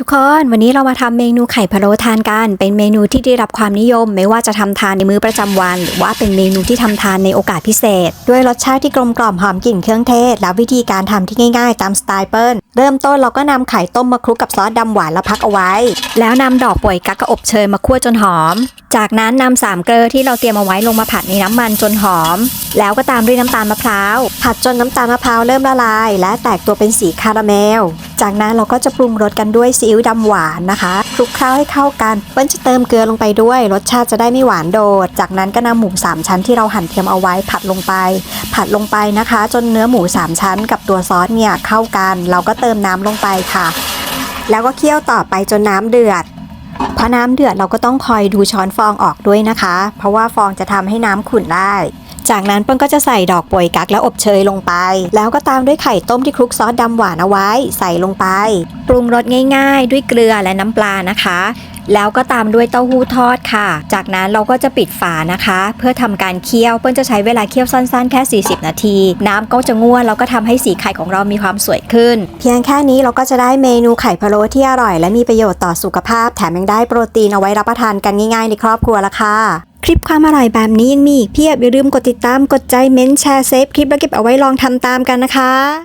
ทุกคนวันนี้เรามาทำเมนูไข่พะโล้ทานกัน เป็นเมนูที่ได้รับความนิยม ไม่ว่าจะทำทานในมื้อประจำวัน หรือว่าเป็นเมนูที่ทำทานในโอกาสพิเศษ ด้วยรสชาติที่กลมกล่อมหอมกลิ่นเครื่องเทศ และวิธีการทำที่ง่ายๆ ตามสไตล์เปิ้ลเริ่มต้นเราก็นำไข่ต้มมาคลุกกับซอสดำหวานแล้วพักเอาไว้ แล้วนำดอกป่วยกักกระอบเชยมาคั่วจนหอม จากนั้นนำสามเกลือที่เราเตรียมเอาไว้ลงมาผัดในน้ำมันจนหอม แล้วก็ตามด้วยน้ำตาลมะพร้าวผัดจนน้ำตาลมะพร้าวเริ่มละลาย และแตกตัวเป็นสีคาราเมล จากนั้นเราก็จะปรุงรสกันด้วยซีอิ๊วดำหวานนะคะคลุกเคล้าให้เข้ากันเปิ้ลจะเติมเกลือลงไปด้วย รสชาติจะได้ไม่หวานโดด จากนั้นก็นำหมูสามชั้นที่เราหั่นเทียมเอาไว้ผัดลงไป ผัดลงไปนะคะ จนเนื้อหมูสามชั้นกับตัวซอสเนี่ยเข้ากัน เราก็เติมน้ำลงไปค่ะ แล้วก็เคี่ยวต่อไปจนน้ำเดือดพอน้ำเดือดเราก็ต้องคอยดูช้อนฟองออกด้วยนะคะ เพราะว่าฟองจะทำให้น้ำขุ่นได้ จากนั้นเปิ้ลก็จะใส่ดอกป่วยกักและอบเชยลงไป แล้วก็ตามด้วยไข่ต้มที่คลุกซอสดำหวานเอาไว้ ใส่ลงไป ปรุงรสง่ายๆ ด้วยเกลือและน้ำปลานะคะ แล้วก็ตามด้วยเต้าหู้ทอดค่ะ จากนั้นเราก็จะปิดฝานะคะ เพื่อทำการเคี่ยวเปิ้ลจะใช้เวลาเคี่ยวสั้นๆแค่ 40 นาที น้ำก็จะง่วนแล้วก็ทำให้สีไข่ของเรามีความสวยขึ้น เพียงแค่นี้เราก็จะได้เมนูไข่พะโล้ที่อร่อย และมีประโยชน์ต่อสุขภาพ แถมยังได้โปรตีนเอาไว้รับประทานกันง่ายๆ ในครอบครัวละค่ะ คลิปความอร่อยแบบนี้ยังมีอีกเพียบอย่าลืมกดติดตามกดใจเม้นแชร์เซฟคลิปแล้วเก็บเอาไว้ลองทำตามกันนะคะ